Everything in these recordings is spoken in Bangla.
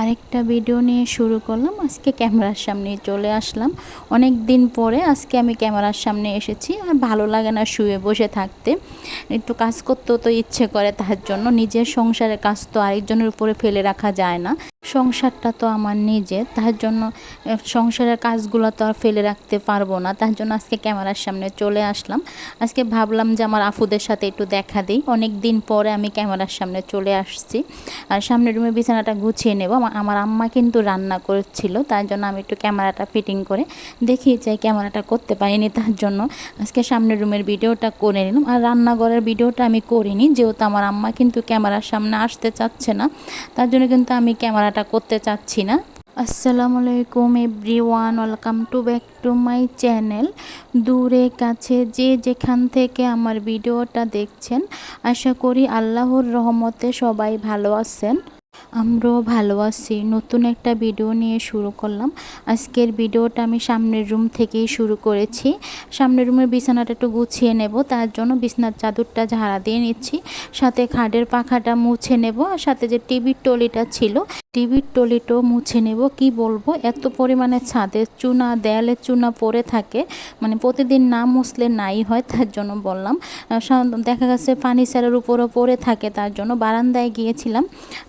আরেকটা ভিডিও নিয়ে শুরু করলাম। আজকে ক্যামেরার সামনে চলে আসলাম। অনেক দিন পরে আজকে আমি ক্যামেরার সামনে এসেছি আর ভালো লাগে না শুয়ে বসে থাকতে। একটু কাজ করতেও তো ইচ্ছে করে তার জন্য। নিজের সংসারের কাজ তো আরেকজনের উপরে ফেলে রাখা যায় না। সংসারটা তো আমার নিজের তার জন্য সংসারের কাজগুলো তো আর ফেলে রাখতে পারব না, তার জন্য আজকে ক্যামেরার সামনে চলে আসলাম। আজকে ভাবলাম যে আমার আফুদের সাথে একটু দেখা দিই। অনেক দিন পরে আমি ক্যামেরার সামনে চলে আসছি। আর সামনের রুমে বিছানাটা গুছিয়ে নেব। আমার আম্মা কিন্তু রান্না করেছিল তার জন্য আমি একটু ক্যামেরাটা ফিটিং করে দেখিয়ে চাই ক্যামেরাটা করতে পারিনি, তার জন্য আজকে সামনের রুমের ভিডিওটা করে নিলাম। আর রান্নাঘরের ভিডিওটা আমি করিনি, যেহেতু আমার আম্মা কিন্তু ক্যামেরার সামনে আসতে চাচ্ছে না, তার জন্য কিন্তু আমি ক্যামেরাটা করতে চাচ্ছি না। আসসালামু আলাইকুম everyone, welcome to back to my channel. দূরে, কাছে, যে যেখান থেকে আমার ভিডিওটা দেখছেন, আশা করি আল্লাহর রহমতে সবাই ভালো আছেন। আমরাও ভালো আছি। নতুন একটা ভিডিও নিয়ে শুরু করলাম। আজকের ভিডিওটা আমি সামনের রুম থেকেই শুরু করেছি। সামনের রুমের বিছানাটা একটু গুছিয়ে নেব, তার জন্য বিছানার চাদরটা ঝাড়া দিয়ে নিচ্ছি। সাথে খাটের পাখাটা মুছে নেব, আর সাথে যে টিভির টলিটা ছিল টিভির টলিটো মুছে নেব, কি বলব? এত পরিমাণে ছাদের চুনা দেয়ালের চুনা পড়ে থাকে। মানে প্রতিদিন না মুছলে নাই হয়, তার জন্য বললাম। দেখা গেছে ফার্নিচারের উপরও পড়ে থাকে, তার জন্য বারান্দায় গিয়েছিলাম।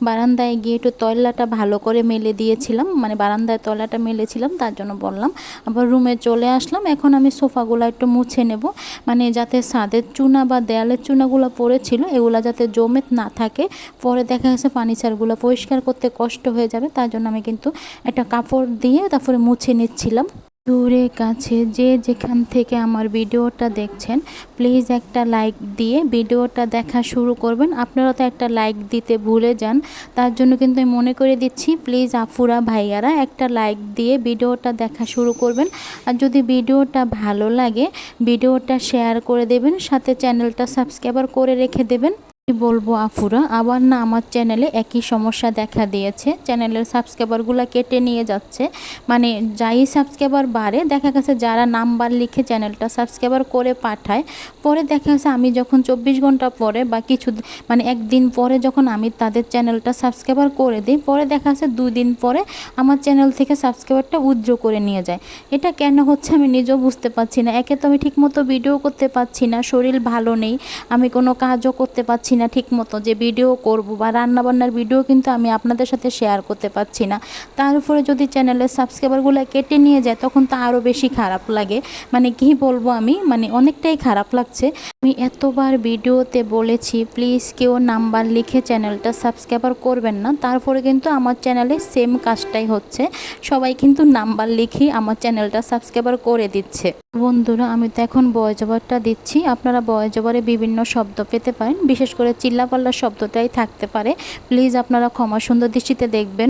বারান্দায় গিয়ে একটু তয়লাটা ভালো করে মেলে দিয়েছিলাম। মানে বারান্দায় তয়লাটা মেলেছিলাম, তার জন্য বললাম। আবার রুমে চলে আসলাম, এখন আমি সোফাগুলো একটু মুছে নেব। মানে যাতে ছাদের চুনা বা দেয়ালের চুনাগুলো পড়েছিল, এগুলো যাতে জমে না থাকে। পরে দেখা গেছে ফার্নিচারগুলো পরিষ্কার করতে কষ্ট হয়ে যাবে, তার জন্য আমি কিন্তু একটা কাপড় দিয়ে তারপরে মুছে নিচ্ছিলাম। দূরে কাছে যে যেখান থেকে আমার ভিডিওটা দেখছেন প্লিজ একটা লাইক দিয়ে ভিডিওটা দেখা শুরু করবেন। আপনারা তো একটা লাইক দিতে ভুলে যান, তার জন্য কিন্তু আমি মনে করে দিচ্ছি প্লিজ আফুরা ভাইয়ারা একটা লাইক দিয়ে ভিডিওটা দেখা শুরু করবেন। আর যদি ভিডিওটা ভালো লাগে, ভিডিওটা শেয়ার করে দেবেন, সাথে চ্যানেলটা সাবস্ক্রাইবার করে রেখে দেবেন। কি বলব আফুরা? আবার না, আমার চ্যানেলে একই সমস্যা দেখা দিয়েছে। চ্যানেলের সাবস্ক্রাইবারগুলো কেটে নিয়ে যাচ্ছে। মানে যাই সাবস্ক্রাইবার বাড়ে, দেখা গেছে যারা নাম্বার লিখে চ্যানেলটা সাবস্ক্রাইবার করে পাঠায়, পরে দেখা গেছে আমি যখন চব্বিশ ঘণ্টা পরে বা কিছু মানে একদিন পরে যখন আমি তাদের চ্যানেলটা সাবস্ক্রাইবার করে দিই, পরে দেখা গেছে দুই দিন পরে আমার চ্যানেল থেকে সাবস্ক্রাইবারটা উজ্জ্ব করে নিয়ে যায়। এটা কেন হচ্ছে আমি নিজেও বুঝতে পারছি না। একে তো আমি ঠিকমতো ভিডিও করতে পারছি না, শরীর ভালো নেই, আমি কোনো কাজও করতে পারছি না ঠিক মতো যে ভিডিও করব বা রান্নাবান্নার ভিডিও কিন্তু আমি আপনাদের সাথে শেয়ার করতে পারছি না। তার উপরে যদি চ্যানেলের সাবস্ক্রাইবারগুলো কেটে নিয়ে যায়, তখন তো আরও বেশি খারাপ লাগে। মানে কি বলব আমি? মানে অনেকটাই খারাপ লাগছে। আমি এতবার ভিডিওতে বলেছি, প্লিজ কেউ নাম্বার লিখে চ্যানেলটা সাবস্ক্রাইবার করবেন না। তারপরে কিন্তু আমার চ্যানেলে সেম কাজটাই হচ্ছে। সবাই কিন্তু নাম্বার লিখে আমার চ্যানেলটা সাবস্ক্রাইবার করে দিচ্ছে। বন্ধুরা, আমি তো এখন বয় জবারটা দিচ্ছি। আপনারা বয় জবারে বিভিন্ন শব্দ পেতে পারেন। বিশেষ করে চিল্লাপাল্লা শব্দটাই থাকতে পারে। প্লিজ আপনারা ক্ষমা সুন্দর দৃষ্টিতে দেখবেন।